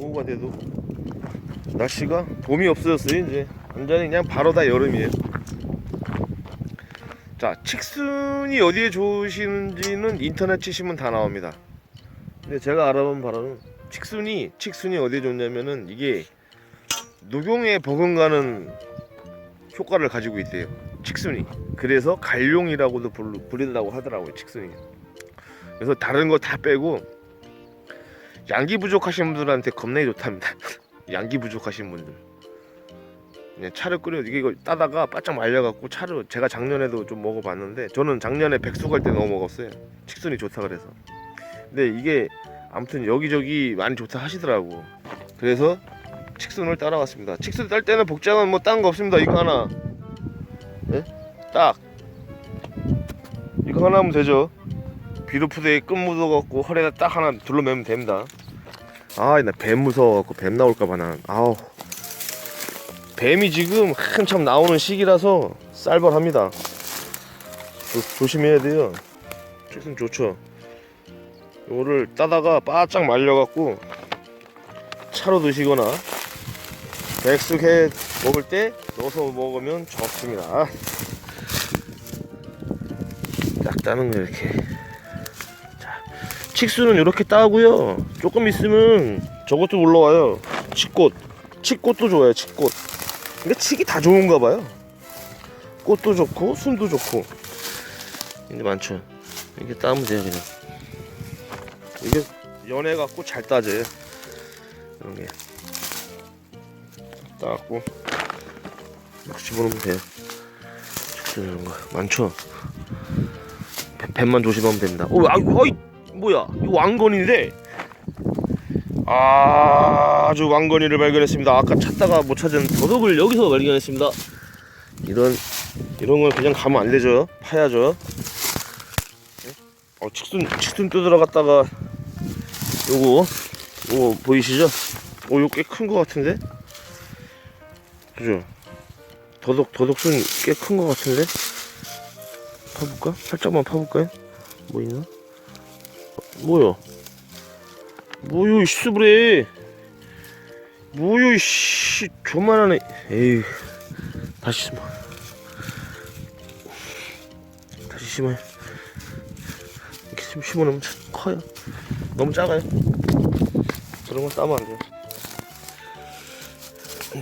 오후가 돼도 날씨가 봄이 없어졌어요 이제. 완전히 그냥 바로 다 여름이에요. 자 칙순이 어디에 좋으시는지는 인터넷 치시면 다 나옵니다. 근데 제가 알아본 바로는 칙순이 칙순이 어디에 좋냐면은 이게 녹용에 버금가는 효과를 가지고 있대요 칙순이. 그래서 갈룡이라고도 부르- 부른다고 하더라고요 칙순이 그래서 다른 거 다 빼고 양기 부족하신 분들한테 겁나게 좋답니다. 양기 부족하신 분들. 그냥 차를 끓여 이게 이거 따다가 바짝 말려갖고 차를 제가 작년에도 좀 먹어봤는데 저는 작년에 백수 갈때 너무 먹었어요. 칙순이 좋다 그래서. 근데 이게 아무튼 여기저기 많이 좋다 하시더라고. 그래서 칙순을 따라왔습니다. 칙순 딸 때는 복장은 뭐 딴 거 없습니다. 이거 하나. 네? 딱. 이거 하나 하면 되죠. 비루푸드에 끈 묻어갖고 허리에다 딱 하나 둘러매면 됩니다 아 나 뱀 무서워갖고 뱀 나올까봐 난 아우. 뱀이 지금 한참 나오는 시기라서 쌀벌합니다. 조, 조심해야 돼요. 칙순 좋죠? 요거를 따다가 바짝 말려갖고 차로 드시거나 백숙해 먹을 때 넣어서 먹으면 좋습니다. 딱 따는 거 이렇게. 자 칙수는 이렇게 따고요. 조금 있으면 저것도 올라와요. 칡꽃. 칡꽃도 좋아요 칡꽃. 근데 칡이 다 좋은가 봐요. 꽃도 좋고 순도 좋고. 이제 많죠. 이게 따면 돼요 그냥. 이게 연해 갖고 잘 따져요. 이런 게. 따갖고 막 집어넣으면 돼요. 칡수 이런 거. 많죠? 뱀- 뱀만 조심하면 됩니다. 어, 아, 어이, 뭐야? 이거 왕건인데. 아, 아주 왕건이를 발견했습니다. 아까 찾다가 못 찾은 도둑을 여기서 발견했습니다. 이런 이런 건 그냥 가면 안 되죠. 파야죠. 네? 어, 칙순 칙순 뜯으러 갔다가 요거 요거 보이시죠? 어, 요거 꽤 큰 거 같은데. 그죠? 도둑 도둑순 꽤 큰 거 같은데. 파볼까? 살짝만 파볼까요? 뭐 있나? 어, 뭐야? 뭐요 이 씨부레? 뭐요 이씨 조만하네. 에이 다시 심어. 다시 심어요. 이렇게 심- 심어놓으면 참 커요. 너무 작아요. 그런 건 따면 안 돼요.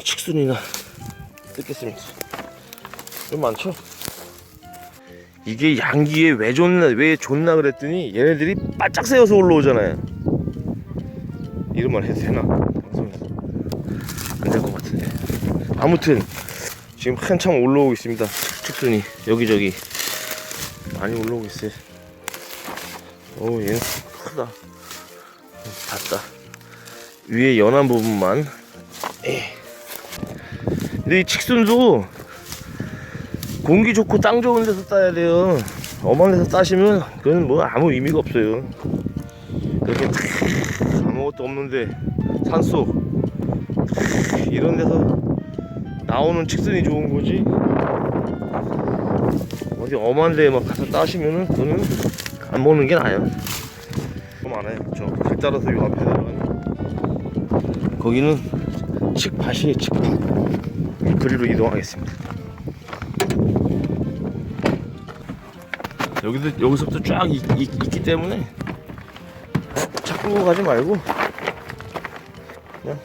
칙순이나 뜯겠습니다. 좀 많죠? 이게 양기에 왜 좋나 왜 좋나 그랬더니 얘네들이 바짝 세워서 올라오잖아요. 이런 말 해도 되나? 방송에서 안될 것 같은데. 아무튼 지금 한참 올라오고 있습니다. 축순이 여기저기 많이 올라오고 있어요. 오 얘는 크다. 닿다. 위에 연한 부분만. 에이. 근데 이 칙순도 공기 좋고 땅 좋은 데서 따야 돼요. 엄한 데서 따시면 그건 뭐 아무 의미가 없어요. 이렇게 아무것도 없는데 산속 이런 데서 나오는 직선이 좋은 거지. 어디 엄한 데에 막 가서 따시면은 그거는 안 먹는 게 나아요. 좀 많아요. 저길 따라서 요 앞에 들어가는 거기는 칡밭이에요. 칡밭. 그리로 이동하겠습니다. 여기도 여기서부터 쫙 있, 있, 있기 때문에 차 끌고 가지 말고 그냥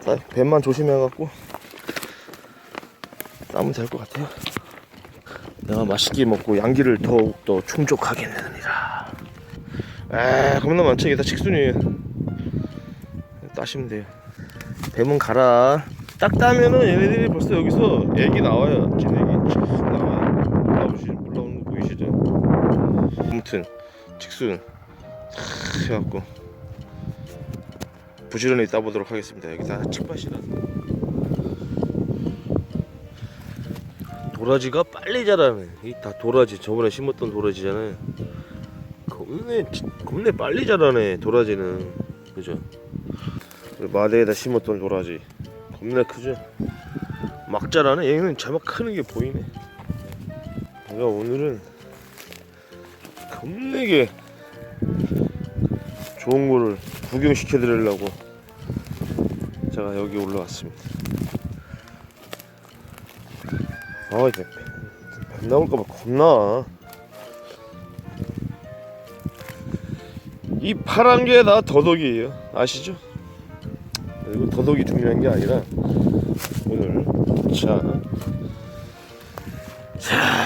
자, 뱀만 조심해갖고 따면 될 것 같아요. 내가 맛있게 먹고 양기를 더욱 더 충족하게 됩니다. 아 겁나 많죠 이게 다 식순이에요. 따시면 돼요. 뱀은 가라. 딱 따면은 얘네들이 벌써 여기서 애기 나와요. 나와요. 올라오 시, 올라오는 거 보이시죠? 아무튼 직순 탁 해갖고 부지런히 따보도록 하겠습니다. 여기 다 칡밭이라 도라지가 빨리 자라네. 이 다 도라지 저번에 심었던 도라지잖아요. 겁내 겁내 빨리 자라네 도라지는 그죠? 마대에다 심었던 도라지 겁나 크죠? 막 자라네. 얘는 제법 크는 게 보이네. 내가 오늘은 겁나게 좋은 거를 구경시켜 드리려고 제가 여기 올라왔습니다. 아 이제 뱀, 뱀 나올까봐 겁나. 이 파란 게 다 더덕이에요. 아시죠? 이거 더덕이 중요한 게 아니라 오늘 자,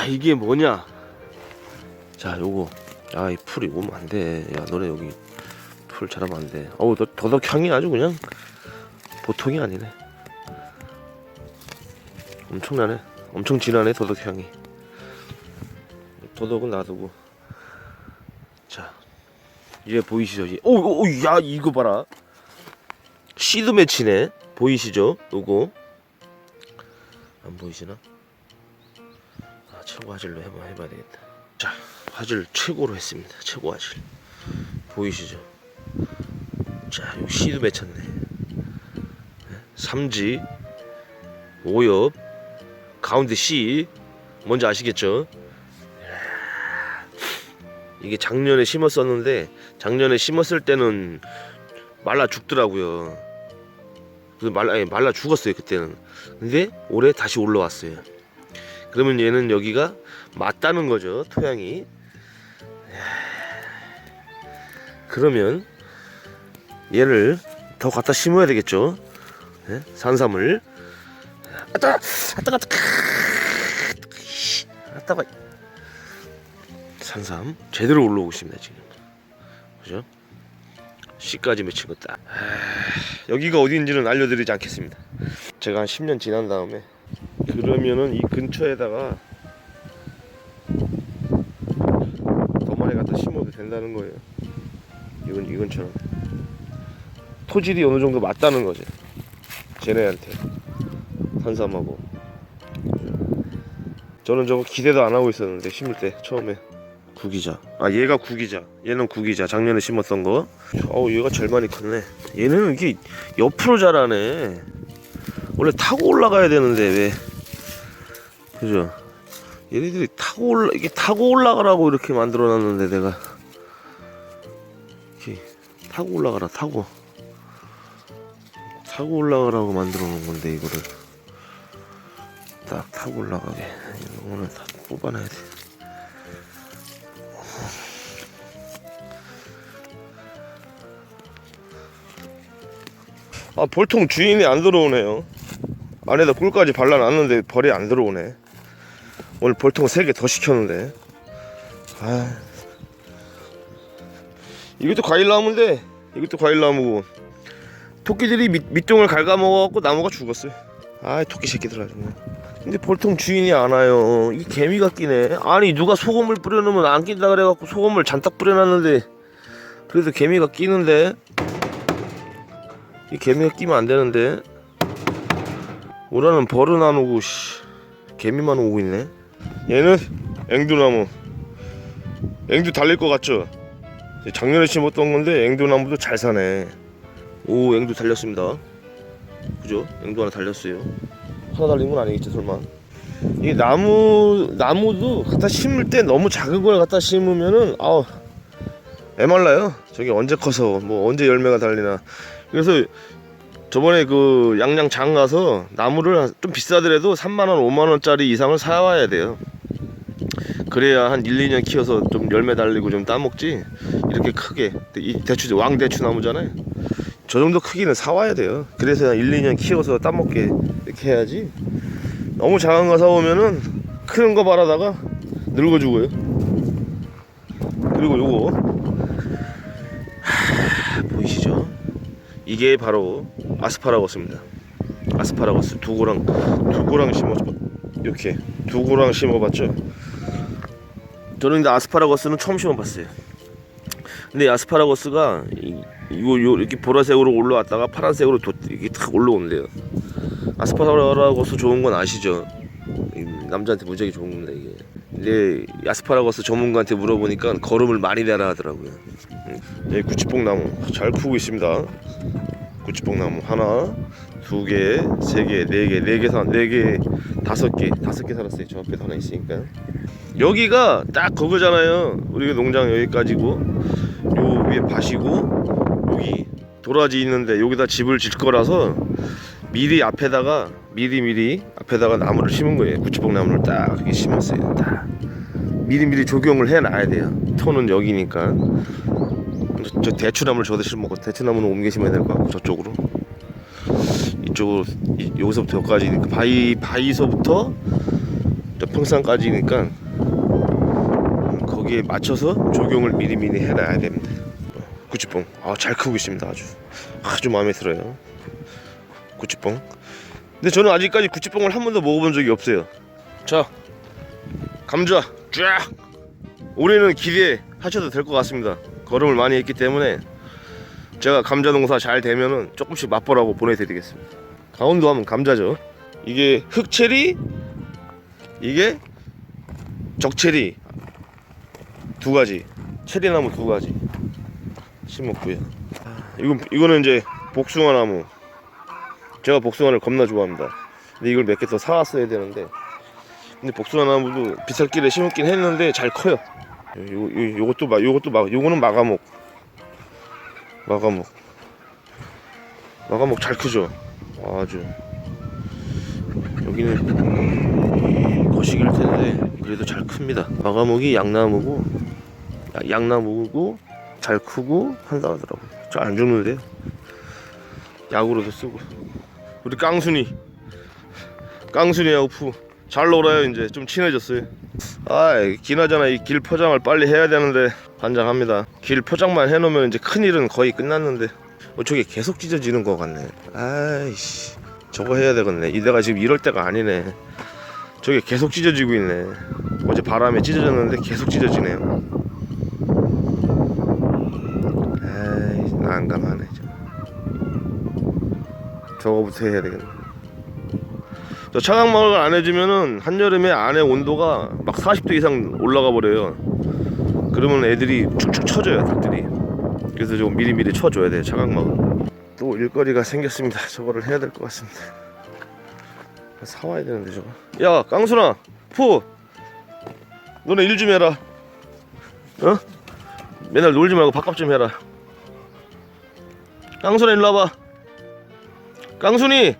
자 이게 뭐냐? 자 요거 아이 풀이 오면 안 돼. 야 너네 여기 풀 잘하면 안 돼. 어우 너 더덕 향이 아주 그냥 보통이 아니네. 엄청나네. 엄청 진하네 더덕 향이. 더덕은 놔두고 자 이제 보이시죠? 이- 오, 오, 오, 야 이거 봐라. 시드 매치네. 보이시죠? 요거 안 보이시나? 아 최고 화질로 해봐 해봐야 되겠다. 자 화질 최고로 했습니다. 최고 화질 보이시죠? 자 시드 맺혔네. 삼지 오엽 가운데 C 뭔지 아시겠죠? 이게 작년에 심었었는데 작년에 심었을 때는 말라 죽더라고요. 말라 아니, 말라 죽었어요 그때는. 근데 올해 다시 올라왔어요. 그러면 얘는 여기가 맞다는 거죠 토양이. 그러면 얘를 더 갖다 심어야 되겠죠. 예? 산삼을. 아따 아따 아따 아따가 산삼 제대로 올라오고 있습니다 지금. 그죠? C까지 맺힌 거 딱. 아, 여기가 어디인지는 알려드리지 않겠습니다. 제가 한 10년 지난 다음에 그러면은 이 근처에다가 더 많이 갖다 심어도 된다는 거예요. 이건 이건처럼 토질이 어느 정도 맞다는 거죠. 쟤네한테 산삼하고. 저는 저거 기대도 안 하고 있었는데 심을 때 처음에 구기자. 아 얘가 구기자. 얘는 구기자. 작년에 심었던 거. 어우 얘가 제일 많이 컸네. 얘는 이게 옆으로 자라네. 원래 타고 올라가야 되는데 왜? 그죠? 얘네들이 타고 올라 이게 타고 올라가라고 이렇게 만들어 놨는데 내가. 이렇게 타고 올라가라 타고. 타고 올라가라고 만들어 놓은 건데 이거를. 딱 타고 올라가게. 오늘 다 뽑아놔야 돼. 아 볼통 주인이 안 들어오네요. 안에다 꿀까지 발라놨는데 벌이 안 들어오네 오늘 볼통 3개 더 시켰는데. 아. 이것도 과일 나무인데 이것도 과일 나무고. 토끼들이 밑, 밑종을 갉아먹어갖고 나무가 죽었어요. 아 토끼 새끼들 아주 뭐. 근데 볼통 주인이 안 와요. 이 개미가 끼네. 아니 누가 소금을 뿌려놓으면 안 낀다 그래갖고 소금을 잔뜩 뿌려놨는데 그래도 개미가 끼는데. 이 개미가 끼면 안 되는데. 오라는 벌은 안 오고 씨. 개미만 오고 있네 얘는 앵두나무. 앵두 달릴 것 같죠? 작년에 심었던 건데 앵두나무도 잘 사네. 오 앵두 달렸습니다. 그죠? 앵두 하나 달렸어요. 하나 달린 건 아니겠지 설마. 이 나무 나무도 갖다 심을 때 너무 작은 걸 갖다 심으면은 아우 애말라요. 저게 언제 커서 뭐 언제 열매가 달리나. 그래서 저번에 그 양양 장 가서 나무를 좀 비싸더라도 3만 원, 5만 원짜리 이상을 사와야 돼요. 그래야 한 1, 2년 키워서 좀 열매 달리고 좀 따먹지. 이렇게 크게 이 대추 왕 대추 나무잖아요. 저 정도 크기는 사와야 돼요. 그래서 한 1, 2년 키워서 따먹게 이렇게 해야지. 너무 작은 거 사오면은 큰 거 바라다가 늙어 죽어요. 그리고 요거 하, 보이시죠? 이게 바로 아스파라거스입니다. 아스파라거스 두 고랑 두 고랑 심어 이렇게 두 고랑 심어봤죠. 저는 근데 아스파라거스는 처음 심어봤어요. 근데 아스파라거스가 이, 이거 요, 이렇게 보라색으로 올라왔다가 파란색으로 도, 이게 탁 올라온대요. 아스파라거스 좋은 건 아시죠? 이 남자한테 무지하게 좋은 겁니다 이게. 근데 이 아스파라거스 전문가한테 물어보니까 걸음을 많이 내라 하더라고요. 음, 여기 구치뽕 나무 잘 크고 있습니다. 구치뽕 나무 하나, 두 개, 세 개, 네 개, 네 개, 사, 네 개, 다섯 개, 다섯 개 살았어요. 저 앞에 하나 있으니까. 여기가 딱 그거잖아요. 우리 농장 여기까지고, 요 위에 밭이고, 여기 도라지 있는데 여기다 집을 질 거라서 미리 앞에다가 미리 미리 앞에다가 나무를 심은 거예요. 구치뽕 나무를 딱 이렇게 심었어요. 딱 미리 미리 조경을 해놔야 돼요. 터는 여기니까. 저, 저 대추나무를 저도 심었고 대추나무는 심어야 될것 같고 저쪽으로. 이쪽으로 이, 여기서부터 여기까지니까 바위 바위서부터 저 평상까지니까 음, 거기에 맞춰서 조경을 미리 미리 해놔야 됩니다. 구치뽕. 아 잘 크고 있습니다 아주. 아주 마음에 들어요. 구치뽕. 근데 저는 아직까지 구치뽕을 한 번도 먹어본 적이 없어요. 자 감자 쫙! 올해는 기대하셔도 될 것 같습니다 걸음을 많이 했기 때문에 제가 감자 농사 잘 되면은 조금씩 맛보라고 보내드리겠습니다 강원도 하면 감자죠 이게 흑체리 이게 적체리 두 가지 체리나무 두 가지 심었고요. 이건 이거는 이제 복숭아 나무. 제가 복숭아를 겁나 좋아합니다. 근데 이걸 몇 개 더 사왔어야 되는데. 근데 복숭아 나무도 비살길에 심었긴 했는데 잘 커요. 요, 요 요것도 막 요것도 막 요거는 마가목. 마가목. 마가목 잘 크죠. 아주. 여기는 거시기일 텐데 그래도 잘 큽니다. 마가목이 양나무고 야- 양나무고 잘 크고 한다 하더라고요. 저 안 죽는데요. 약으로도 쓰고. 우리 깡순이. 깡순이하고 푸. 잘 놀아요 이제 좀 친해졌어요. 아 기나잖아 이길 포장을 빨리 해야 되는데 반장합니다. 길 포장만 해놓으면 이제 큰 일은 거의 끝났는데 어, 저게 계속 찢어지는 것 같네. 아이씨 저거 해야 되겠네. 이 내가 지금 이럴 때가 아니네. 저게 계속 찢어지고 있네. 어제 바람에 찢어졌는데 계속 찢어지네요. 에이 난감하네 저. 저거부터 해야 되겠네 저 차광막을 안 해주면은 한여름에 안에 온도가 막 40도 이상 올라가 버려요. 그러면 애들이 축축 처져요 닭들이. 그래서 좀 미리미리 쳐줘야 돼요 차광막을 또 일거리가 생겼습니다. 저거를 해야 될 것 같습니다. 사와야 되는데 저거. 야 깡순아 포 너네 일 좀 해라. 어? 맨날 놀지 말고 밥값 좀 해라. 깡순아 일로 와봐. 깡순이